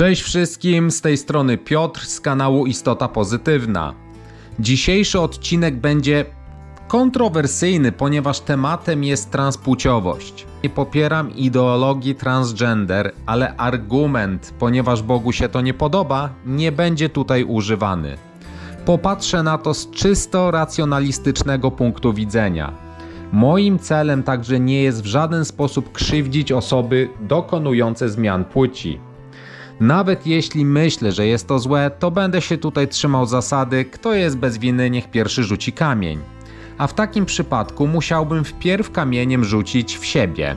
Cześć wszystkim, z tej strony Piotr z kanału Istota Pozytywna. Dzisiejszy odcinek będzie kontrowersyjny, ponieważ tematem jest transpłciowość. Nie popieram ideologii transgender, ale argument, ponieważ Bogu się to nie podoba, nie będzie tutaj używany. Popatrzę na to z czysto racjonalistycznego punktu widzenia. Moim celem także nie jest w żaden sposób krzywdzić osoby dokonujące zmian płci. Nawet jeśli myślę, że jest to złe, to będę się tutaj trzymał zasady, kto jest bez winy, niech pierwszy rzuci kamień. A w takim przypadku musiałbym wpierw kamieniem rzucić w siebie.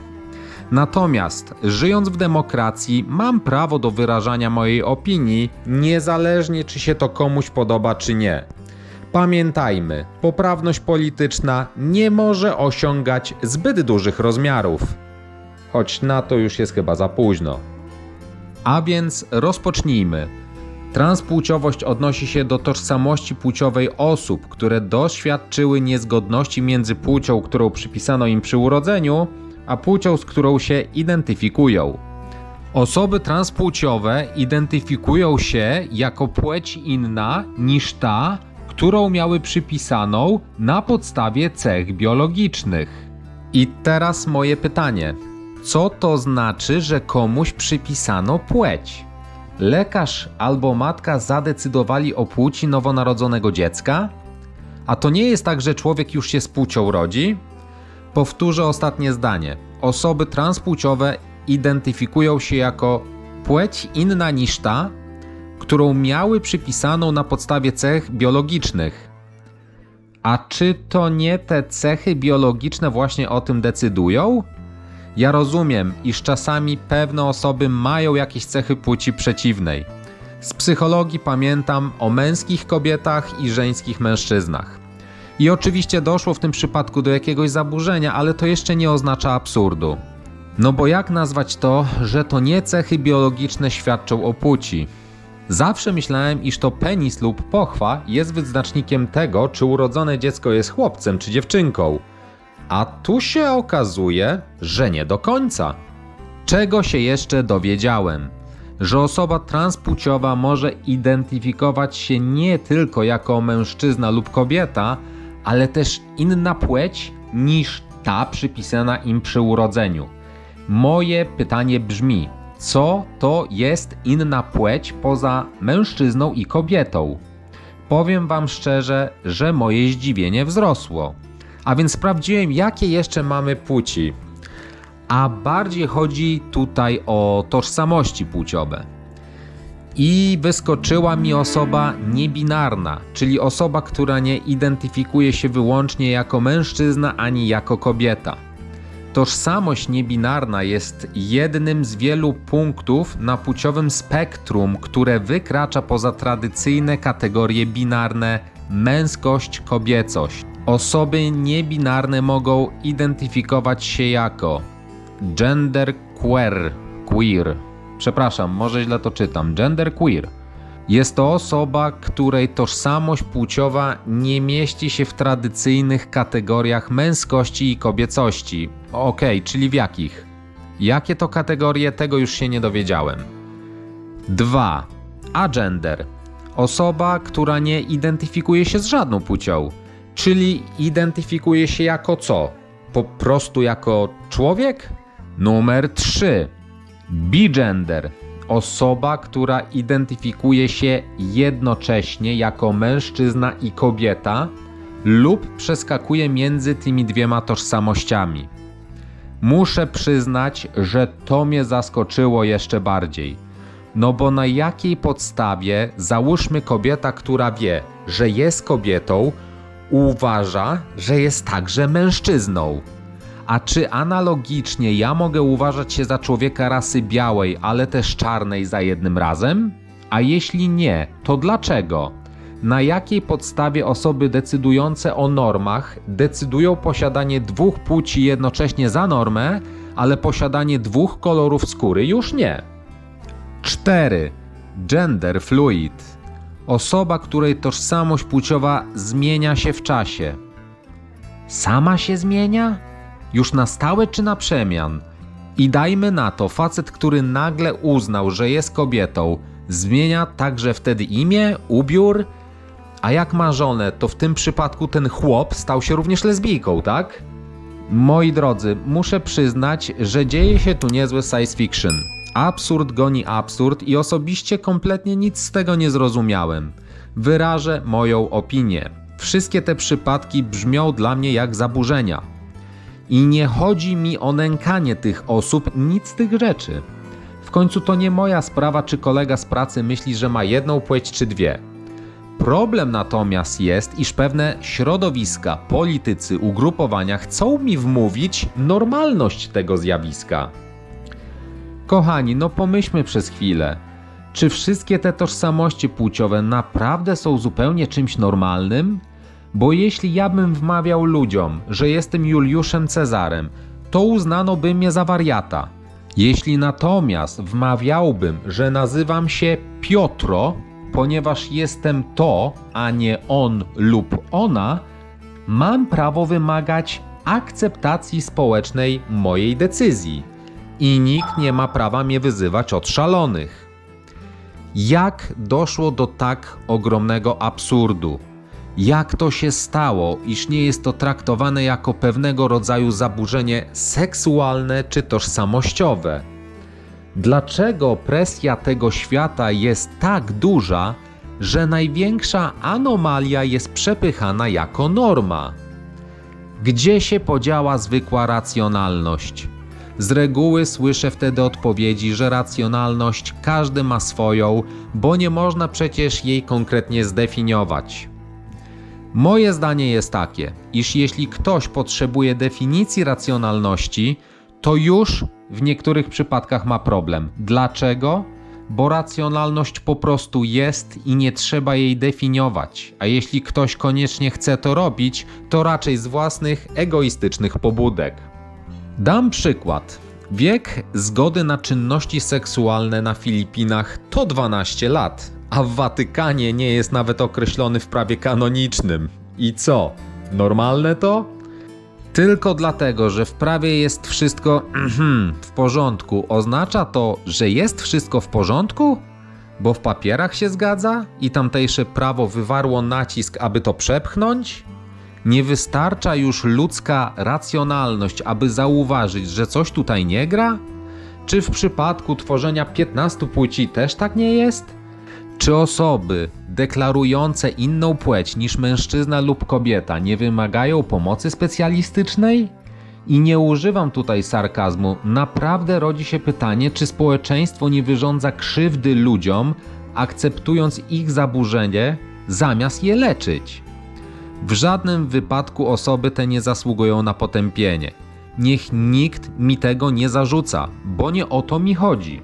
Natomiast, żyjąc w demokracji, mam prawo do wyrażania mojej opinii, niezależnie czy się to komuś podoba, czy nie. Pamiętajmy, poprawność polityczna nie może osiągać zbyt dużych rozmiarów. Choć na to już jest chyba za późno. A więc rozpocznijmy. Transpłciowość odnosi się do tożsamości płciowej osób, które doświadczyły niezgodności między płcią, którą przypisano im przy urodzeniu, a płcią, z którą się identyfikują. Osoby transpłciowe identyfikują się jako płeć inna niż ta, którą miały przypisaną na podstawie cech biologicznych. I teraz moje pytanie. Co to znaczy, że komuś przypisano płeć? Lekarz albo matka zadecydowali o płci nowonarodzonego dziecka? A to nie jest tak, że człowiek już się z płcią rodzi? Powtórzę ostatnie zdanie. Osoby transpłciowe identyfikują się jako płeć inna niż ta, którą miały przypisaną na podstawie cech biologicznych. A czy to nie te cechy biologiczne właśnie o tym decydują? Ja rozumiem, iż czasami pewne osoby mają jakieś cechy płci przeciwnej. Z psychologii pamiętam o męskich kobietach i żeńskich mężczyznach. I oczywiście doszło w tym przypadku do jakiegoś zaburzenia, ale to jeszcze nie oznacza absurdu. No bo jak nazwać to, że to nie cechy biologiczne świadczą o płci? Zawsze myślałem, iż to penis lub pochwa jest wyznacznikiem tego, czy urodzone dziecko jest chłopcem czy dziewczynką. A tu się okazuje, że nie do końca. Czego się jeszcze dowiedziałem? Że osoba transpłciowa może identyfikować się nie tylko jako mężczyzna lub kobieta, ale też inna płeć niż ta przypisana im przy urodzeniu. Moje pytanie brzmi: co to jest inna płeć poza mężczyzną i kobietą? Powiem Wam szczerze, że moje zdziwienie wzrosło. A więc sprawdziłem, jakie jeszcze mamy płci. A bardziej chodzi tutaj o tożsamości płciowe. I wyskoczyła mi osoba niebinarna, czyli osoba, która nie identyfikuje się wyłącznie jako mężczyzna ani jako kobieta. Tożsamość niebinarna jest jednym z wielu punktów na płciowym spektrum, które wykracza poza tradycyjne kategorie binarne męskość, kobiecość. Osoby niebinarne mogą identyfikować się jako gender queer, queer. Przepraszam, może źle to czytam. Gender queer. Jest to osoba, której tożsamość płciowa nie mieści się w tradycyjnych kategoriach męskości i kobiecości. Okej, okay, czyli w jakich? Jakie to kategorie, tego już się nie dowiedziałem. 2. Agender. Osoba, która nie identyfikuje się z żadną płcią, czyli identyfikuje się jako co? Po prostu jako człowiek? Numer 3. Bigender osoba, która identyfikuje się jednocześnie jako mężczyzna i kobieta lub przeskakuje między tymi dwiema tożsamościami. Muszę przyznać, że to mnie zaskoczyło jeszcze bardziej. No bo na jakiej podstawie, załóżmy kobieta, która wie, że jest kobietą, uważa, że jest także mężczyzną? A czy analogicznie ja mogę uważać się za człowieka rasy białej, ale też czarnej za jednym razem? A jeśli nie, to dlaczego? Na jakiej podstawie osoby decydujące o normach decydują posiadanie dwóch płci jednocześnie za normę, ale posiadanie dwóch kolorów skóry już nie? 4. Gender fluid. Osoba, której tożsamość płciowa zmienia się w czasie. Sama się zmienia? Już na stałe czy na przemian? I dajmy na to, facet, który nagle uznał, że jest kobietą, zmienia także wtedy imię, ubiór, a jak ma żonę, to w tym przypadku ten chłop stał się również lesbijką, tak? Moi drodzy, muszę przyznać, że dzieje się tu niezły science fiction. Absurd goni absurd i osobiście kompletnie nic z tego nie zrozumiałem. Wyrażę moją opinię. Wszystkie te przypadki brzmią dla mnie jak zaburzenia. I nie chodzi mi o nękanie tych osób, nic z tych rzeczy. W końcu to nie moja sprawa, czy kolega z pracy myśli, że ma jedną płeć czy dwie. Problem natomiast jest, iż pewne środowiska, politycy, ugrupowania chcą mi wmówić normalność tego zjawiska. Kochani, no pomyślmy przez chwilę. Czy wszystkie te tożsamości płciowe naprawdę są zupełnie czymś normalnym? Bo jeśli ja bym wmawiał ludziom, że jestem Juliuszem Cezarem, to uznano by mnie za wariata. Jeśli natomiast wmawiałbym, że nazywam się Piotro, ponieważ jestem to, a nie on lub ona, mam prawo wymagać akceptacji społecznej mojej decyzji i nikt nie ma prawa mnie wyzywać od szalonych. Jak doszło do tak ogromnego absurdu? Jak to się stało, iż nie jest to traktowane jako pewnego rodzaju zaburzenie seksualne czy tożsamościowe? Dlaczego presja tego świata jest tak duża, że największa anomalia jest przepychana jako norma? Gdzie się podziała zwykła racjonalność? Z reguły słyszę wtedy odpowiedzi, że racjonalność każdy ma swoją, bo nie można przecież jej konkretnie zdefiniować. Moje zdanie jest takie, iż jeśli ktoś potrzebuje definicji racjonalności, to już w niektórych przypadkach ma problem. Dlaczego? Bo racjonalność po prostu jest i nie trzeba jej definiować, a jeśli ktoś koniecznie chce to robić, to raczej z własnych egoistycznych pobudek. Dam przykład. Wiek zgody na czynności seksualne na Filipinach to 12 lat, a w Watykanie nie jest nawet określony w prawie kanonicznym. I co? Normalne to? Tylko dlatego, że w prawie jest wszystko w porządku, oznacza to, że jest wszystko w porządku? Bo w papierach się zgadza i tamtejsze prawo wywarło nacisk, aby to przepchnąć? Nie wystarcza już ludzka racjonalność, aby zauważyć, że coś tutaj nie gra? Czy w przypadku tworzenia 15 płci też tak nie jest? Czy osoby deklarujące inną płeć niż mężczyzna lub kobieta nie wymagają pomocy specjalistycznej? I nie używam tutaj sarkazmu, naprawdę rodzi się pytanie, czy społeczeństwo nie wyrządza krzywdy ludziom, akceptując ich zaburzenie, zamiast je leczyć. W żadnym wypadku osoby te nie zasługują na potępienie. Niech nikt mi tego nie zarzuca, bo nie o to mi chodzi.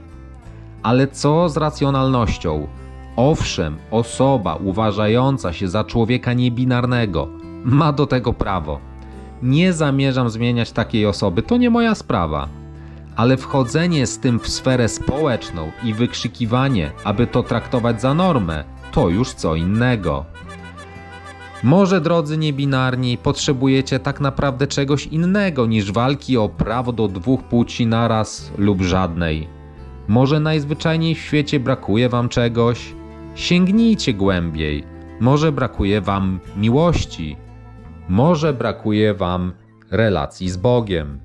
Ale co z racjonalnością? Owszem, osoba uważająca się za człowieka niebinarnego ma do tego prawo. Nie zamierzam zmieniać takiej osoby, to nie moja sprawa. Ale wchodzenie z tym w sferę społeczną i wykrzykiwanie, aby to traktować za normę, to już co innego. Może, drodzy niebinarni, potrzebujecie tak naprawdę czegoś innego niż walki o prawo do dwóch płci naraz lub żadnej. Może najzwyczajniej w świecie brakuje wam czegoś? Sięgnijcie głębiej. Może brakuje wam miłości. Może brakuje wam relacji z Bogiem.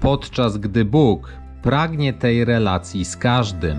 Podczas gdy Bóg pragnie tej relacji z każdym.